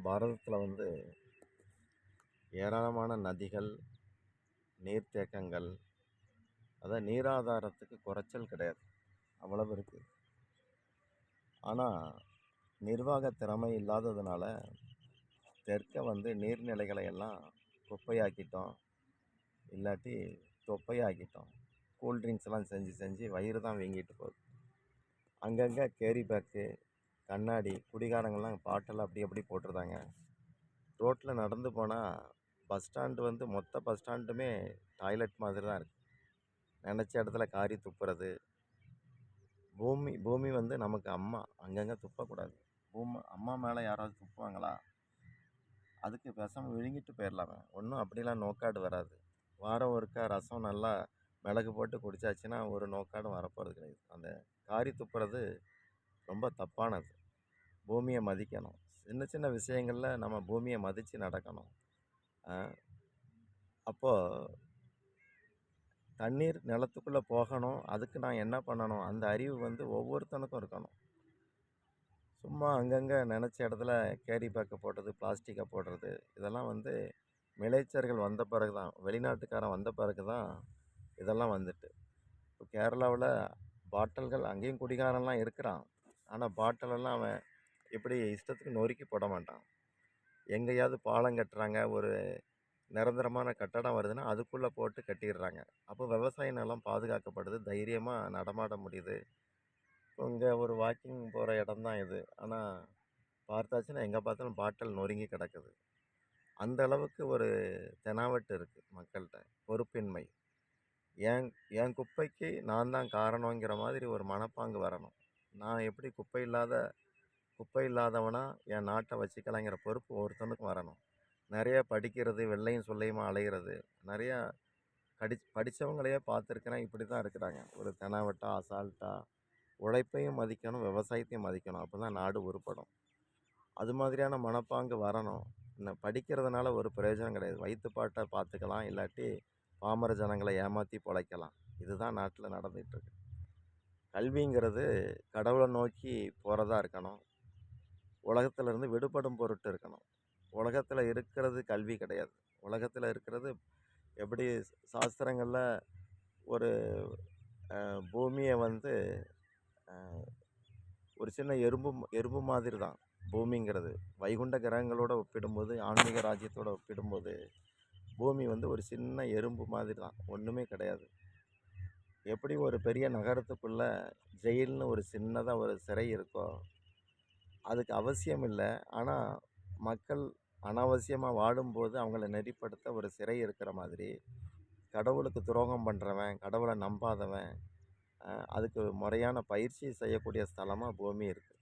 பாரதத்தில் வந்து ஏராளமான நதிகள் நீர்த்தேக்கங்கள் அதான் நீராதாரத்துக்கு குறைச்சல் கிடையாது. அவ்வளவு இருக்குது ஆனால் நிர்வாக திறமை இல்லாததுனால தெற்கே வந்து நீர்நிலைகளை எல்லாம் குப்பையாக்கிட்டோம். இல்லாட்டி தொப்பையாக்கிட்டோம். கூல்ட்ரிங்க்ஸ்லாம் செஞ்சு செஞ்சு வயிறு தான் வீங்கிட்டு போகுது. அங்கங்கே கேரி பேக்கு கண்ணாடி குடிகாரங்கள்லாம் பாட்டில் அப்படி அப்படி போட்டிருந்தாங்க. ரோட்டில் நடந்து போனால் பஸ் ஸ்டாண்டு வந்து மொத்த பஸ் ஸ்டாண்டுமே டாய்லெட் மாதிரி தான் இருக்குது நினச்ச இடத்துல காரி துப்புறது. பூமி பூமி வந்து நமக்கு அம்மா அங்கங்கே துப்பக்கூடாது. பூமி அம்மா மேலே யாராவது துப்புவாங்களா? அதுக்கு விஷம் விழுங்கிட்டு போயிடலாமே. ஒன்றும் அப்படிலாம் நோக்காடு வராது. வாரம் ஒருக்கா ரசம் நல்லா மிளகு போட்டு குடிச்சாச்சுன்னா ஒரு நோக்காடும் வரப்போகிறது கிடையாது. அந்த காரி துப்புறது ரொம்ப தப்பானது. பூமியை மதிக்கணும். சின்ன சின்ன விஷயங்களில் நம்ம பூமியை மதித்து நடக்கணும். அப்போது தண்ணீர் நிலத்துக்குள்ளே போகணும். அதுக்கு நான் என்ன பண்ணணும்? அந்த அறிவு வந்து ஒவ்வொருத்தனுக்கும் இருக்கணும். சும்மா அங்கங்கே நினச்ச இடத்துல கேரி பேக்கை போடுறது பிளாஸ்டிக்கை போடுறது இதெல்லாம் வந்து மிளைச்சர்கள் வந்த பிறகு தான் வெளிநாட்டுக்காரன் வந்த பிறகு தான் இதெல்லாம் வந்துட்டு. இப்போ கேரளாவில் பாட்டில்கள் அங்கேயும் குடிகாரன்லாம் இருக்கிறான். ஆனால் பாட்டிலெல்லாம் அவன் இப்படி இஷ்டத்துக்கு நொறுக்கி போட மாட்டான். எங்கேயாவது பாலம் கட்டுறாங்க ஒரு நிரந்தரமான கட்டடம் வருதுன்னா அதுக்குள்ளே போட்டு கட்டிடுறாங்க. அப்போ விவசாய நிலம் பாதுகாக்கப்படுது தைரியமாக நடமாட முடியுது. இப்போ இங்கே ஒரு வாக்கிங் போகிற இடம் தான் இது ஆனால் பார்த்தாச்சுன்னா எங்கே பார்த்தாலும் பாட்டில் நொறுங்கி கிடக்குது. அந்த அளவுக்கு ஒரு தெனாவட்டு இருக்குது மக்கள்கிட்ட பொறுப்பின்மை. என் என் குப்பைக்கு நான் தான் காரணங்கிற மாதிரி ஒரு மனப்பாங்கு வரணும். நான் எப்படி குப்பை இல்லாத குப்பை இல்லாதவனா என் நாட்டை வச்சுக்கலாங்கிற பொறுப்பு ஒருத்தனுக்கும் வரணும். நிறைய படிக்கிறது வெள்ளையும் சொல்லையுமா அலைகிறது நிறையா கடி படித்தவங்களையே பார்த்துருக்கிறேன் இப்படி தான் இருக்கிறாங்க. ஒரு தெனாவட்டா அசால்ட்டாக உழைப்பையும் மதிக்கணும் விவசாயத்தையும் மதிக்கணும். அப்போ தான் நாடு உருப்படும். அது மாதிரியான மனப்பாங்கு வரணும். இன்னும் படிக்கிறதுனால ஒரு பிரயோஜனம் கிடையாது. வயிற்றுப்பாட்டை பார்த்துக்கலாம் இல்லாட்டி பாமர ஜனங்களை ஏமாற்றி பொழைக்கலாம். இதுதான் நாட்டில் நடந்துகிட்ருக்கு கல்விங்கிறது கடவுளை நோக்கி போகிறதா இருக்கணும். உலகத்திலேருந்து விடுபடும் பொருட்டு இருக்கணும். உலகத்தில் இருக்கிறது கல்வி கிடையாது. உலகத்தில் இருக்கிறது எப்படி சாஸ்திரங்களில் ஒரு பூமியை வந்து ஒரு சின்ன எறும்பு எறும்பு மாதிரி தான் பூமிங்கிறது வைகுண்ட கிரகங்களோடு ஒப்பிடும்போது ஆன்மீக ராஜ்யத்தோட ஒப்பிடும்போது பூமி வந்து ஒரு சின்ன எறும்பு மாதிரி தான் ஒன்றுமே கிடையாது. எப்படி ஒரு பெரிய நகரத்துக்குள்ளே ஜெயில்னு ஒரு சின்னதாக ஒரு சிறை இருக்கோ அதுக்கு அவசியம் இல்லை. ஆனால் மக்கள் அனாவசியமாக வாடும்போது அவங்கள நெறிப்படுத்த ஒரு சிறை இருக்கிற மாதிரி கடவுளுக்கு துரோகம் பண்ணுறவன் கடவுளை நம்பாதவன் அதுக்கு முறையான பயிற்சி செய்யக்கூடிய ஸ்தலமாக பூமி இருக்குது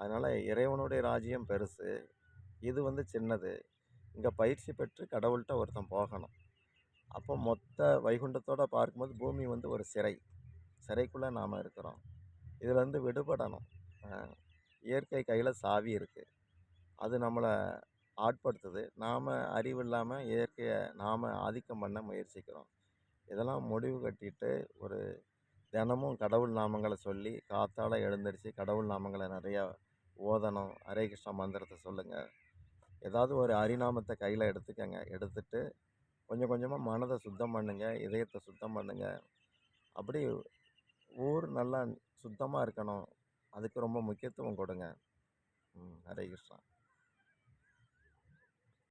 அதனால் இறைவனுடைய ராஜ்யம் பெருசு. இது வந்து சின்னது. இங்கே பயிற்சி பெற்று கடவுள்கிட்ட ஒருத்தன் போகணும். அப்போ மொத்த வைகுண்டத்தோடு பார்க்கும்போது பூமி வந்து ஒரு சிறை. சிறைக்குள்ளே நாம் இருக்கிறோம். இதுலேருந்து விடுபடணும். இயற்கை கையில் சாவி இருக்குது அது நம்மளை ஆட்படுத்துது. நாம் அறிவு இல்லாமல் இயற்கையை நாம் ஆதிக்கம் பண்ண முயற்சிக்கிறோம். இதெல்லாம் முடிவு கட்டிட்டு ஒரு தினமும் கடவுள் நாமங்களை சொல்லி காத்தால் எழுந்திரிச்சு கடவுள் நாமங்களை நிறையா ஓதணும். ஹரே கிருஷ்ண மந்திரத்தை சொல்லுங்கள் ஏதாவது ஒரு ஹரிநாமத்தை கையில் எடுத்துக்கங்க. எடுத்துகிட்டு கொஞ்சம் கொஞ்சமாக மனதை சுத்தம் பண்ணுங்கள் இதயத்தை சுத்தம் பண்ணுங்கள் அப்படி ஊர் நல்லா சுத்தமாக இருக்கணும். அதுக்கு ரொம்ப முக்கியத்துவம் கொடுங்க. ம் ஹரே கிருஷ்ணா.